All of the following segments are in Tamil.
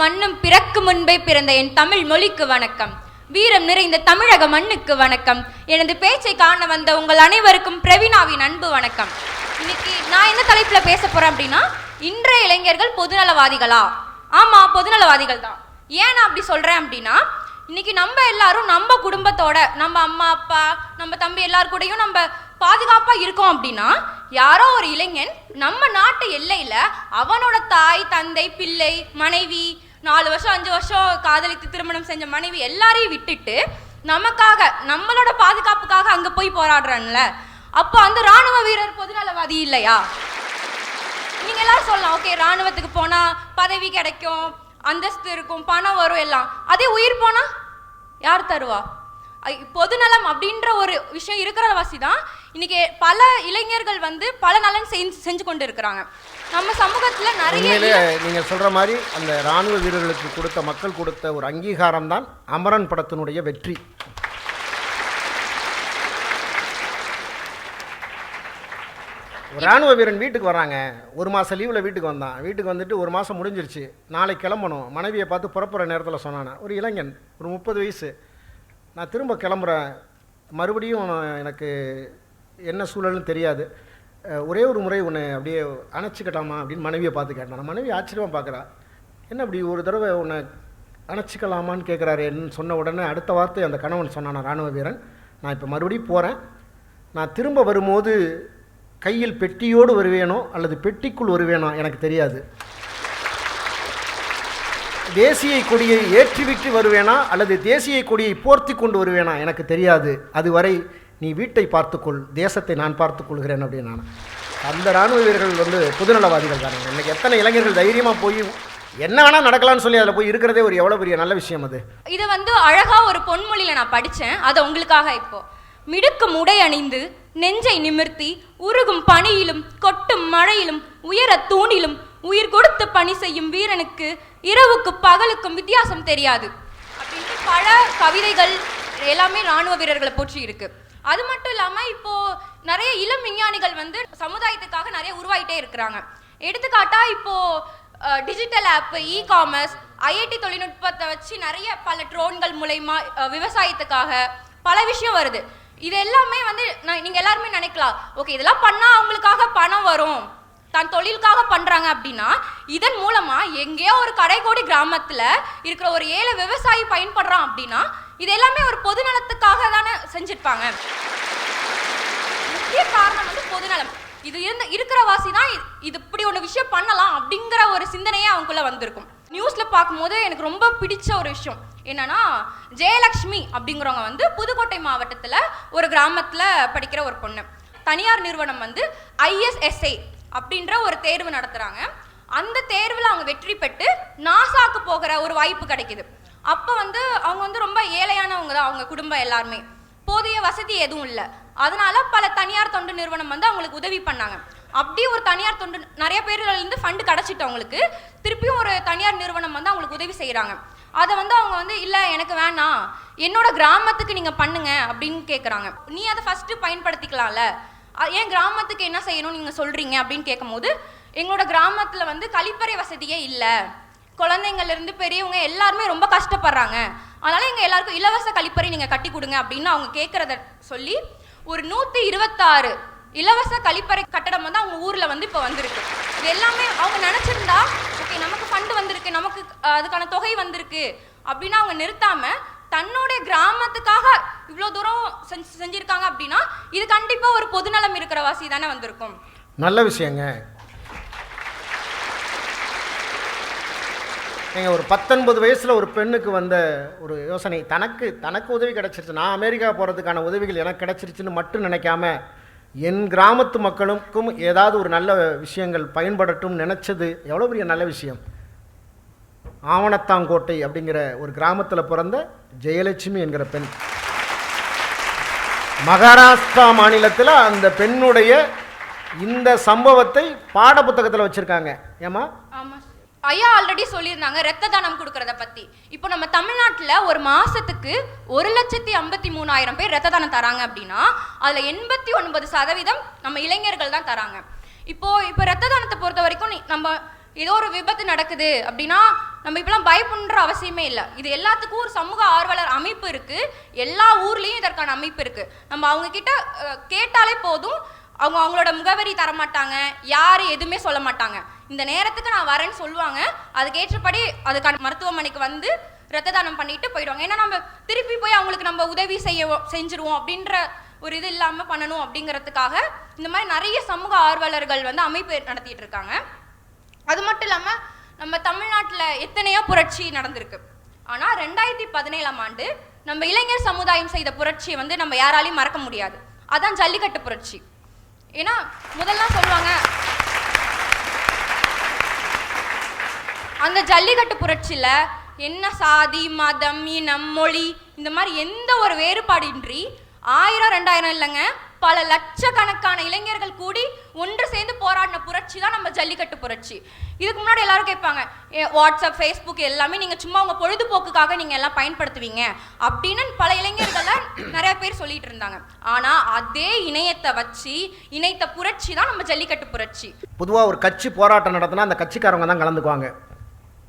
மண்ணும் பிறக்கு முன்பே பிறந்த என் தமிழ் மொழிக்கு வணக்கம். வீரம் நிறைந்த தமிழக மண்ணுக்கு வணக்கம். எனது பேச்சை காண வந்த உங்கள் அனைவருக்கும் பிரவீனாவின் அன்பு வணக்கம். இன்னைக்கு நான் என்ன தலைப்புல பேச போறேன் அப்படின்னா இன்றைய இளைஞர்கள் பொதுநலவாதிகளா? ஆமா பொதுநலவாதிகள் தான். ஏன் நான் அப்படி சொல்றேன் அப்படின்னா இன்னைக்கு நம்ம எல்லாரும் நம்ம குடும்பத்தோட நம்ம அம்மா அப்பா நம்ம தம்பி எல்லார் கூடயும் நம்ம பாதுகாப்பா இருக்கோம் அப்படின்னா யாரோ ஒரு இளைஞன் நம்ம நாட்டு எல்லையில அவனோட தாய் தந்தை பிள்ளை மனைவி நாலு வருஷம் அஞ்சு வருஷம் காதலித்து திருமணம் செஞ்ச மனைவி எல்லாரையும் விட்டுட்டு நமக்காக நம்மளோட பாதுகாப்புக்காக அங்க போய் போராடுறான்ல. அப்போ அந்த ராணுவ வீரர் பொதுநலவாதி இல்லையா? நீங்க எல்லாரும் சொல்லலாம் ஓகே ராணுவத்துக்கு போனா பதவி கிடைக்கும் அந்தஸ்து இருக்கும் பணம் வரும் எல்லாம். அதே உயிர் போனா யார் தருவா? ஐ- பொதுநலம் அப்படின்ற ஒரு விஷயம் இருக்கிற வாசி தான் இன்னைக்கு பல இளைஞர்கள் வந்து பல நலன் செஞ்சு செஞ்சு கொண்டு இருக்கிறாங்க நம்ம சமூகத்துல நிறைய நீங்கள் சொல்கிற மாதிரி அந்த இராணுவ வீரர்களுக்கு கொடுத்த மக்கள் கொடுத்த ஒரு அங்கீகாரம் தான் அமரன் படத்தினுடைய வெற்றி. ஒரு இராணுவ வீரன் வீட்டுக்கு வர்றாங்க ஒரு மாதம் லீவில் வீட்டுக்கு வந்தான். வீட்டுக்கு வந்துட்டு ஒரு மாதம் முடிஞ்சிருச்சு. நாளைக்கு கிளம்பணும். மனைவியை பார்த்து புறப்புற நேரத்தில் சொன்னானே ஒரு இளைஞன் ஒரு முப்பது வயசு. நான் திரும்ப கிளம்புறேன். மறுபடியும் எனக்கு என்ன சூழல்னு தெரியாது. ஒரே ஒரு முறை உன்னை அப்படியே அணைச்சிக்கட்டாமா அப்படின்னு மனைவியை பார்த்து கேட்டான். மனைவி ஆச்சரியமாக பார்க்குறா. என்ன அப்படி ஒரு தடவை உன்னை அணைச்சிக்கலாமான்னு கேட்குறாருன்னு சொன்ன உடனே அடுத்த வார்த்தை அந்த கணவன் சொன்னான் ராணுவ வீரன் நான் இப்போ மறுபடியும் போகிறேன் நான் திரும்ப வரும்போது கையில் பெட்டியோடு வருவேனோ அல்லது பெட்டிக்குள் வருவேனோ எனக்கு தெரியாது. தேசிய கொடியை ஏற்றிவிட்டு வருவேனா அல்லது தேசிய கொடியை போர்த்தி கொண்டு வருவேனா எனக்கு தெரியாது. அதுவரை நீ வீட்டை பார்த்துக்கொள் தேசத்தை நான் பார்த்துக் கொள்கிறேன் அப்படின்னு நான். அந்த இராணுவ வீரர்கள் வந்து பொதுநலவாதிகள் தானே இன்றைக்கி எத்தனை இளைஞர்கள் தைரியமாக போய் என்ன வேணால் நடக்கலாம்னு சொல்லி அதில் போய் இருக்கிறதே ஒரு எவ்வளோ பெரிய நல்ல விஷயம் அது. இதை வந்து அழகாக ஒரு பொன்மொழியில் நான் படித்தேன் அதை உங்களுக்காக இப்போ. மிடுக்கும் உடை அணிந்து நெஞ்சை நிமிர்த்தி உருகும் பனியிலும் கொட்டும் மழையிலும் உயர தூணிலும் உயிர் கொடுத்து பணி செய்யும் வீரனுக்கு இரவுக்கு பகலுக்கும் வித்தியாசம் தெரியாது. அப்படின்ட்டு பல கவிதைகள் எல்லாமே ராணுவ வீரர்களை போற்றி இருக்கு. அது மட்டும் இல்லாம இப்போ நிறைய இளம் விஞ்ஞானிகள் வந்து சமுதாயத்துக்காக நிறைய உருவாயிட்டே இருக்கிறாங்க. எடுத்துக்காட்டா இப்போ digital app e commerce IIT தொழில்நுட்பத்தை வச்சு நிறைய பல ட்ரோன்கள் மூலயமா விவசாயத்துக்காக பல விஷயம் வருது. இது எல்லாமே வந்து நான் நீங்க எல்லாருமே நினைக்கலாம். ஓகே இதெல்லாம் பண்ணா அவங்களுக்காக பணம் வரும். தன் தொழிலுக்காக பண்றாங்க அப்படின்னா இதன் மூலமா எங்கேயோ ஒரு கடைக்கோடி கிராமத்துல இருக்கிற ஒரு ஏழை விவசாயி பயன்படுறான் அப்படின்னா இது எல்லாமே ஒரு பொது நலத்துக்காக தானே செஞ்சிருப்பாங்க. முக்கிய காரணம் வந்து பொதுநலம் இது இருந்த இருக்கிற வாசி தான் இது இப்படி ஒன்று விஷயம் பண்ணலாம் அப்படிங்கிற ஒரு சிந்தனையே அவங்களுக்குள்ள வந்திருக்கும். நியூஸில் பார்க்கும்போது எனக்கு ரொம்ப பிடிச்ச ஒரு விஷயம். என்னன்னா ஜெயலக்ஷ்மி அப்படிங்கிறவங்க வந்து புதுக்கோட்டை மாவட்டத்தில் ஒரு கிராமத்தில் படிக்கிற ஒரு பொண்ணு. தனியார் நிறுவனம் வந்து ஐஎஸ்எஸ்ஐ அப்படின்ற ஒரு தேர்வு நடத்துகிறாங்க அந்த தேர்வில் அவங்க வெற்றி பெற்று நாசாக்கு போகிற ஒரு வாய்ப்பு கிடைக்குது. அப்போ வந்து அவங்க வந்து ரொம்ப ஏழையானவங்க தான் அவங்க குடும்பம் எல்லாருமே. போதிய வசதி எதுவும் இல்லை. அதனால பல தனியார் தொண்டு நிறுவனம் வந்து அவங்களுக்கு உதவி பண்ணாங்க. அப்படி ஒரு தனியார் தொண்டு நிறைய பேர்லேருந்து ஃபண்டு கிடச்சிட்டு அவங்களுக்கு. திருப்பியும் ஒரு தனியார் நிறுவனம் வந்து அவங்களுக்கு உதவி செய்கிறாங்க அதை வந்து அவங்க வந்து இல்லை எனக்கு வேணாம். என்னோட கிராமத்துக்கு நீங்கள் பண்ணுங்க அப்படின்னு கேட்குறாங்க நீ அதை ஃபஸ்ட்டு பயன்படுத்திக்கலாம்ல. ஏன் கிராமத்துக்கு என்ன செய்யணும்னு நீங்கள் சொல்கிறீங்க அப்படின்னு கேட்கும்போது எங்களோட கிராமத்தில் வந்து கழிப்பறை வசதியே இல்லை. குழந்தைங்கள்ல இருந்து பெரியவங்க எல்லாருமே ரொம்ப கஷ்டப்படுறாங்க. அதனால எங்க எல்லாருக்கும் இலவச கழிப்பறை நீங்க கட்டி கொடுங்க அப்படின்னு அவங்க கேட்கறத சொல்லி ஒரு நூத்தி இருபத்தாறு இலவச கழிப்பறை கட்டடம் வந்து அவங்க ஊர்ல வந்து இப்போ வந்திருக்கு. இது எல்லாமே அவங்க நினைச்சிருந்தா ஓகே நமக்கு ஃபண்டு வந்திருக்கு நமக்கு அதுக்கான தொகை வந்திருக்கு அப்படின்னு அவங்க நிறுத்தாம தன்னுடைய கிராமத்துக்காக இவ்வளோ தூரம் செஞ்சு செஞ்சிருக்காங்க அப்படின்னா இது கண்டிப்பா ஒரு பொதுநலம் இருக்கிற வாசி தானே வந்திருக்கும். நல்ல விஷயங்க. நீங்கள் ஒரு பத்தொன்பது வயசில் ஒரு பெண்ணுக்கு வந்த ஒரு யோசனை. தனக்கு தனக்கு உதவி கிடச்சிருச்சு. நான் அமெரிக்கா போகிறதுக்கான உதவிகள் எனக்கு கிடச்சிருச்சுன்னு மட்டும் நினைக்காம என் கிராமத்து மக்களுக்கும் ஏதாவது ஒரு நல்ல விஷயங்கள் பயன்படட்டும் நினச்சது எவ்வளோ பெரிய நல்ல விஷயம்? ஆவணத்தாங்கோட்டை அப்படிங்கிற ஒரு கிராமத்தில் பிறந்த ஜெயலட்சுமி என்கிற பெண். மகாராஷ்டிரா மாநிலத்தில் அந்த பெண்ணுடைய இந்த சம்பவத்தை பாட புத்தகத்தில் வச்சுருக்காங்க ஏமா ஐயா ஆல்ரெடி சொல்லியிருந்தாங்க ரத்த தானம் கொடுக்கறத பத்தி. இப்போ நம்ம தமிழ்நாட்டில் ஒரு மாசத்துக்கு ஒரு லட்சத்தி ஐம்பத்தி மூணாயிரம் பேர் ரத்த தானம் தராங்க அப்படின்னா அதுல எண்பத்தி ஒன்பது சதவீதம் நம்ம இளைஞர்கள் தான் தராங்க. இப்போ இப்போ ரத்த தானத்தை பொறுத்த வரைக்கும் நம்ம ஏதோ ஒரு விபத்து நடக்குது அப்படின்னா நம்ம இப்பெல்லாம் பயப்படுற அவசியமே இல்லை. இது எல்லாத்துக்கும் ஒரு சமூக ஆர்வலர் அமைப்பு இருக்கு. எல்லா ஊர்லேயும் இதற்கான அமைப்பு இருக்கு. நம்ம அவங்க கிட்ட கேட்டாலே போதும். அவங்க அவங்களோட முகவரி தர மாட்டாங்க யார் எதுவுமே சொல்ல மாட்டாங்க. இந்த நேரத்துக்கு நான் வரேன்னு சொல்லுவாங்க அதுக்கேற்றபடி அதுக்கான மருத்துவமனைக்கு வந்து ரத்த தானம் பண்ணிட்டு போயிடுவாங்க. ஏன்னா நம்ம திருப்பி போய் அவங்களுக்கு நம்ம உதவி செய்ய செஞ்சிருவோம் அப்படின்ற ஒரு இது இல்லாமல் பண்ணணும் அப்படிங்கிறதுக்காக இந்த மாதிரி நிறைய சமூக ஆர்வலர்கள் வந்து அமைப்பு நடத்திட்டு இருக்காங்க. அது மட்டும் இல்லாமல் நம்ம தமிழ்நாட்டில் எத்தனையோ புரட்சி நடந்திருக்கு. ஆனால் ரெண்டாயிரத்தி பதினேழாம் ஆண்டு நம்ம இளைஞர் சமுதாயம் செய்த புரட்சியை வந்து நம்ம யாராலையும் மறக்க முடியாது. அதான் ஜல்லிக்கட்டு புரட்சி. ஏன்னா முதல்லாம் சொல்லுவாங்க அந்த ஜல்லிக்கட்டு புரட்சியில் என்ன சாதி மதம் இனம் மொழி இந்த மாதிரி எந்த ஒரு வேறுபாடின்றி ஆயிரம் ரெண்டாயிரம் இல்லைங்க பல லட்சக்கணக்கான இளைஞர்கள் கூடி ஒன்று சேர்ந்து போராடின புரட்சி தான் நம்ம ஜல்லிக்கட்டு புரட்சி. இதுக்கு முன்னாடி எல்லாரும் கேட்பாங்க வாட்ஸ்அப் ஃபேஸ்புக் எல்லாமே நீங்க சும்மா உங்க பொழுதுபோக்குக்காக நீங்க எல்லாம் பயன்படுத்துவீங்க. அப்படின்னு பல இளைஞர்கள நிறைய பேர் சொல்லிட்டு இருந்தாங்க. ஆனா அதே இணையத்தை வச்சு இணைத்த புரட்சி தான் நம்ம ஜல்லிக்கட்டு புரட்சி. பொதுவாக ஒரு கட்சி போராட்டம் நடத்தினா அந்த கட்சிக்காரவங்க தான் கலந்துக்குவாங்க.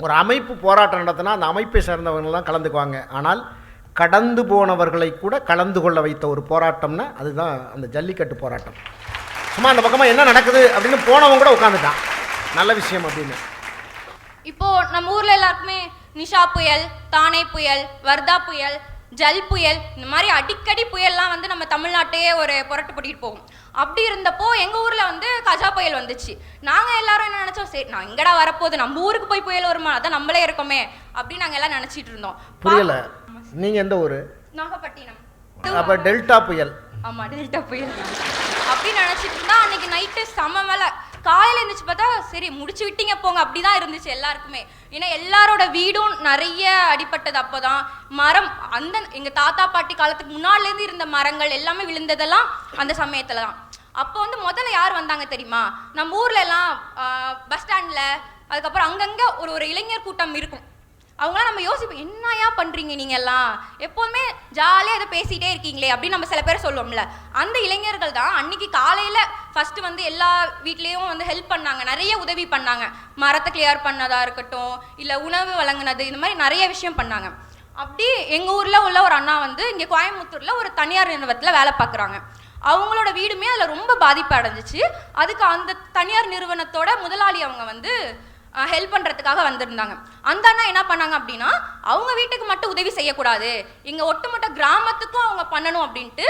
ஒரு அமைப்பு போராட்டம் நடத்தினா அந்த அமைப்பை சேர்ந்தவங்க தான் கலந்துக்குவாங்க. ஆனால் கடந்து போனவர்களை கூட கலந்து கொள்ள வைத்த ஒரு போராட்டம்னா அதுதான் அந்த ஜல்லிக்கட்டு போராட்டம். சும்மா அந்த பக்கமாக என்ன நடக்குது அப்படின்னு போனவங்க கூட உட்காந்துட்டான் நல்ல விஷயம் அப்படின்னு. இப்போ நம்ம ஊர்ல எல்லாருக்குமே நிஷா புயல் தானே புயல் வர்தா புயல் ஜல் புயல் இந்த மாதிரி அடிக்கடி புயல்லாம் வந்து நம்ம தமிழ்நாட்டையே ஒரு புரட்டு போட்டிட்டு போகும். அப்படி இருந்தப்போ எங்க ஊர்ல வந்து கஜா புயல் வந்துச்சு. நாங்க எல்லாரும் என்ன நினைச்சோம்? சரி நான் எங்கடா வரப்போகுது? நம்ம ஊருக்கு போய் புயல் வருமா? அதான் நம்மளே இருக்கோமே. அப்படின்னு நாங்க எல்லாம் நினைச்சிட்டு இருந்தோம். புரியல. நீங்கள் எந்த ஊர்? நாகப்பட்டினம். அப்போ டெல்டா புயல். ஆமா டெல்டா புயல். அப்படி நினச்சிட்டு இருந்தா அன்னைக்கு நைட்டு செம மேலே காலையில் இருந்துச்சு பார்த்தா சரி முடிச்சு விட்டீங்க போங்க அப்படி தான் இருந்துச்சு எல்லாருக்குமே. ஏன்னா எல்லாரோட வீடும் நிறைய அடிப்பட்டது அப்போ தான் மரம் அந்த எங்கள் தாத்தா பாட்டி காலத்துக்கு முன்னாலேருந்து இருந்த மரங்கள் எல்லாமே விழுந்ததெல்லாம் அந்த சமயத்தில் தான் அப்போ வந்து முதல்ல யார் வந்தாங்க தெரியுமா? நம்ம ஊர்ல எல்லாம் பஸ் ஸ்டாண்டில் அதுக்கப்புறம் அங்கங்கே ஒரு ஒரு இளைஞர் கூட்டம் இருக்கும். அவங்களாம் நம்ம யோசிப்போம் என்னையா பண்ணுறீங்க நீங்கள் எல்லாம் எப்போதுமே ஜாலியாக இதை பேசிகிட்டே இருக்கீங்களே அப்படின்னு நம்ம சில பேர் சொல்லுவோம்ல. அந்த இளைஞர்கள் தான் அன்னைக்கு காலையில் ஃபஸ்ட்டு வந்து எல்லா வீட்லேயும் வந்து ஹெல்ப் பண்ணாங்க. நிறைய உதவி பண்ணாங்க. மரத்தை கிளியர் பண்ணதாக இருக்கட்டும் இல்லை உணவு வழங்குனது இந்த மாதிரி நிறைய விஷயம் பண்ணாங்க. அப்படி எங்கள் ஊரில் உள்ள ஒரு அண்ணா வந்து இங்கே கோயம்புத்தூரில் ஒரு தனியார் நிறுவனத்தில் வேலை பார்க்குறாங்க அவங்களோட வீடுமே அதில் ரொம்ப பாதிப்பு அடைஞ்சிச்சு. அதுக்கு அந்த தனியார் நிறுவனத்தோட முதலாளி அவங்க வந்து ஹெல்ப் பண்ணுறதுக்காக வந்திருந்தாங்க. அந்த அண்ணா என்ன பண்ணாங்க அப்படின்னா அவங்க வீட்டுக்கு மட்டும் உதவி செய்யக்கூடாது. இங்கே ஒட்டுமொத்த கிராமத்துக்கும் அவங்க பண்ணணும் அப்படின்ட்டு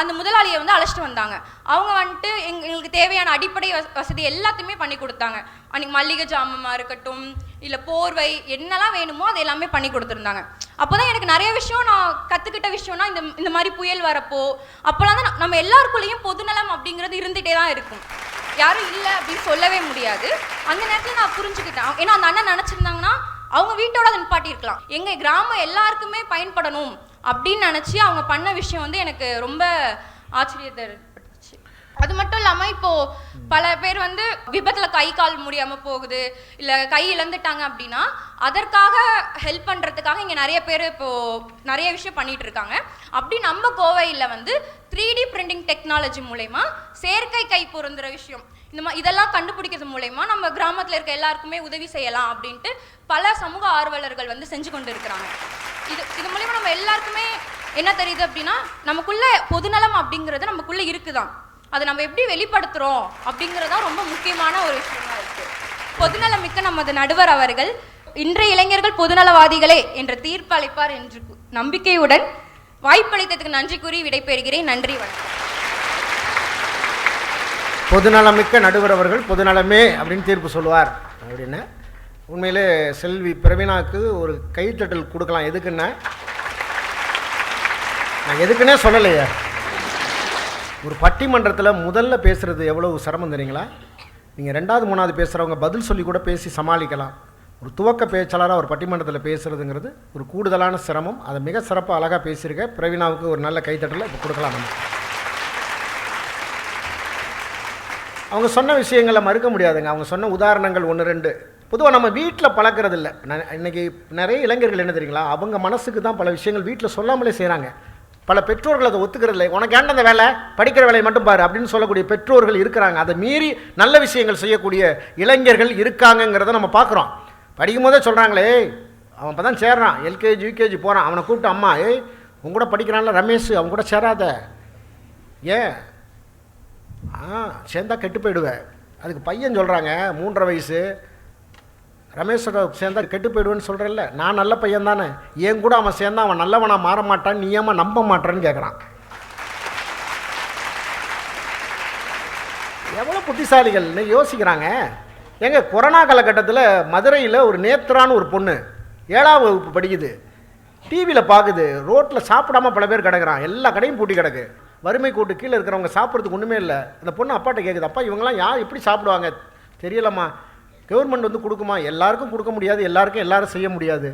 அந்த முதலாளியை வந்து அழைச்சிட்டு வந்தாங்க. அவங்க வந்துட்டு எங் எங்களுக்கு தேவையான அடிப்படை வச- வசதி எல்லாத்தையுமே பண்ணி கொடுத்தாங்க. அன்றைக்கி மல்லிகை ஜாமமாக இருக்கட்டும் இல்லை போர்வை என்னெல்லாம் வேணுமோ அது எல்லாமே பண்ணி கொடுத்துருந்தாங்க. அப்போ தான் எனக்கு நிறைய விஷயம் நான் கற்றுக்கிட்ட விஷயம்னா இந்த இந்த மாதிரி புயல் வரப்போ அப்போலாம் தான் நம்ம எல்லாருக்குள்ளேயும் பொதுநலம் அப்படிங்கிறது இருந்துகிட்டே தான் இருக்கும். யாரும் இல்லை அப்படின்னு சொல்லவே முடியாது. அந்த நேரத்தில் நான் புரிஞ்சுக்கிட்டேன். ஏன்னா அந்த அண்ணன் நினச்சிருந்தாங்கன்னா அவங்க வீட்டோட நிப்பாட்டியிருக்கலாம் நிப்பாட்டி இருக்கலாம். கிராமம் எல்லாருக்குமே பயன்படணும் அப்படின்னு நினச்சி அவங்க பண்ண விஷயம் வந்து எனக்கு ரொம்ப ஆச்சரியத்தை அது மட்டும் இல்லாம இப்போ பல பேர் வந்து விபத்துல கை கால் முடியாம போகுது இல்ல கை இழந்துட்டாங்க அப்படின்னா அதற்காக ஹெல்ப் பண்றதுக்காக இங்க நிறைய பேர் இப்போ நிறைய விஷயம் பண்ணிட்டு இருக்காங்க. அப்படி நம்ம கோவையில் வந்து த்ரீ டி பிரிண்டிங் டெக்னாலஜி மூலயமா செயற்கை கை பொருந்துற விஷயம் இந்த மாதிரி இதெல்லாம் கண்டுபிடிக்கிறது மூலயமா நம்ம கிராமத்துல இருக்க எல்லாருக்குமே உதவி செய்யலாம் அப்படின்ட்டு பல சமூக ஆர்வலர்கள் வந்து செஞ்சு கொண்டு இருக்கிறாங்க. இது இது மூலயமா நம்ம எல்லாருக்குமே என்ன தெரியுது அப்படின்னா நமக்குள்ள பொதுநலம் அப்படிங்கிறது நமக்குள்ள இருக்குதான். அதை நம்ம எப்படி வெளிப்படுத்துகிறோம் அப்படிங்கிறது தான் ரொம்ப முக்கியமான ஒரு விஷயமா இருக்கு. பொதுநலம் மிக்க நமது நடுவர் அவர்கள் இன்றைய இளைஞர்கள் பொதுநலவாதிகளே என்ற தீர்ப்பு அளிப்பார் என்று நம்பிக்கையுடன் வாய்ப்பளித்ததுக்கு நன்றி கூறி விடைபெறுகிறேன். நன்றி வணக்கம். பொதுநலமிக்க நடுவர் அவர்கள் பொதுநலமே அப்படின்னு தீர்ப்பு சொல்லுவார். அப்படின்னு. உண்மையிலே செல்வி பிரவீனாக்கு ஒரு கைத்தட்டல் கொடுக்கலாம். எதுக்குன்னா? நான் எதுக்குன்னே சொல்லலையா. ஒரு பட்டிமன்றத்தில் முதல்ல பேசுகிறது எவ்வளவு சிரமம் தெரியுங்களா? நீங்கள் ரெண்டாவது மூணாவது பேசுகிறவங்க பதில் சொல்லி கூட பேசி சமாளிக்கலாம். ஒரு துவக்க பேச்சாளராக ஒரு பட்டிமன்றத்தில் பேசுகிறதுங்கிறது ஒரு கூடுதலான சிரமம். அதை மிக சிறப்பாக அழகாக பேசியிருக்க. பிரவீனாவுக்கு ஒரு நல்ல கைத்தட்டலை இப்போ கொடுக்கலாம் நம்ம. அவங்க சொன்ன விஷயங்களை மறுக்க முடியாதுங்க. அவங்க சொன்ன உதாரணங்கள் ஒன்று ரெண்டு. பொதுவாக நம்ம வீட்டில் பழக்கிறது இல்லை இன்னைக்கு நிறைய இளைஞர்கள் என்ன தெரியுங்களா? அவங்க மனசுக்கு தான் பல விஷயங்கள் வீட்டில் சொல்லாமலே செய்கிறாங்க பல பெற்றோர்கள் அதை ஒத்துக்கிறதில்லை. உனக்கு ஏன் அந்த வேலை? படிக்கிற வேலையை மட்டும் பாரு அப்படின்னு சொல்லக்கூடிய பெற்றோர்கள் இருக்கிறாங்க. அதை மீறி நல்ல விஷயங்கள் செய்யக்கூடிய இளைஞர்கள் இருக்காங்கங்கிறத நம்ம பார்க்குறோம். படிக்கும் போதே சொல்கிறாங்களே அவன் இப்போ தான் சேர்றான். எல்கேஜி யூகேஜி போகிறான் அவனை கூப்பிட்டு அம்மா ஏய் உன் கூட படிக்கிறான்ல ரமேஷ் அவன் கூட சேராத. ஏன்? ஆ சேர்ந்தா கெட்டு போயிடுவேன். அதுக்கு பையன் சொல்கிறாங்க மூன்றரை வயசு. ரமேஷோட சேர்ந்தா கெட்டு போயிடுவேன்னு சொல்கிறல்ல நான் நல்ல பையன் தானே என் கூட அவன் சேர்ந்தா அவன் நல்லவனாக மாற மாட்டான் நீ ஏமா நம்ப மாட்டேன்னு கேட்குறான் எவ்வளோ புத்திசாலிகள்னு யோசிக்கிறாங்க. எங்கள் கொரோனா காலகட்டத்தில் மதுரையில் ஒரு நேத்ரான்னு ஒரு பொண்ணு ஏழாம் வகுப்பு படிக்குது. டிவியில் பார்க்குது ரோட்டில் சாப்பிடாம பல பேர் கிடக்குறான். எல்லா கடையும் பூட்டி கிடக்கு. வறுமை கூட்டு கீழே இருக்கிறவங்க சாப்பிட்றதுக்கு ஒன்றுமே இல்லை. அந்த பொண்ணு அப்பாட்ட கேட்குது அப்பா இவங்கெல்லாம் யார்? எப்படி சாப்பிடுவாங்க? தெரியலம்மா. கவர்மெண்ட் வந்து கொடுக்குமா? எல்லாருக்கும் கொடுக்க முடியாது எல்லாருக்கும் எல்லாரும் செய்ய முடியாது.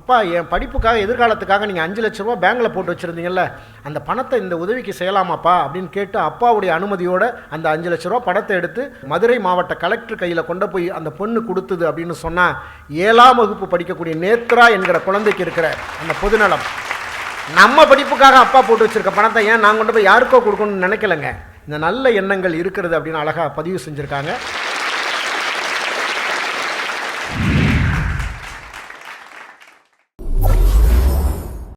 அப்பா என் படிப்புக்காக எதிர்காலத்துக்காக நீங்கள் அஞ்சு லட்ச ரூபா பேங்கில் போட்டு வச்சுருந்தீங்கல்ல அந்த பணத்தை இந்த உதவிக்கு செய்யலாமாப்பா? அப்படின்னு கேட்டு அப்பாவுடைய அனுமதியோட அந்த அஞ்சு லட்ச ரூபா பணத்தை எடுத்து மதுரை மாவட்ட கலெக்டர் கையில் கொண்டு போய் அந்த பொண்ணு கொடுத்தது அப்படின்னு சொன்னால் ஏழாம் வகுப்பு படிக்கக்கூடிய நேத்ரா என்கிற குழந்தைக்கு இருக்கிற அந்த பொதுநலம். நம்ம படிப்புக்காக அப்பா போட்டு வச்சுருக்க பணத்தை ஏன் நான் கொண்டு போய் யாருக்கோ கொடுக்கணும்னு நினைக்கலங்க? இந்த நல்ல எண்ணங்கள் இருக்கிறது அப்படின்னு அழகாக பதிவு செஞ்சுருக்காங்க.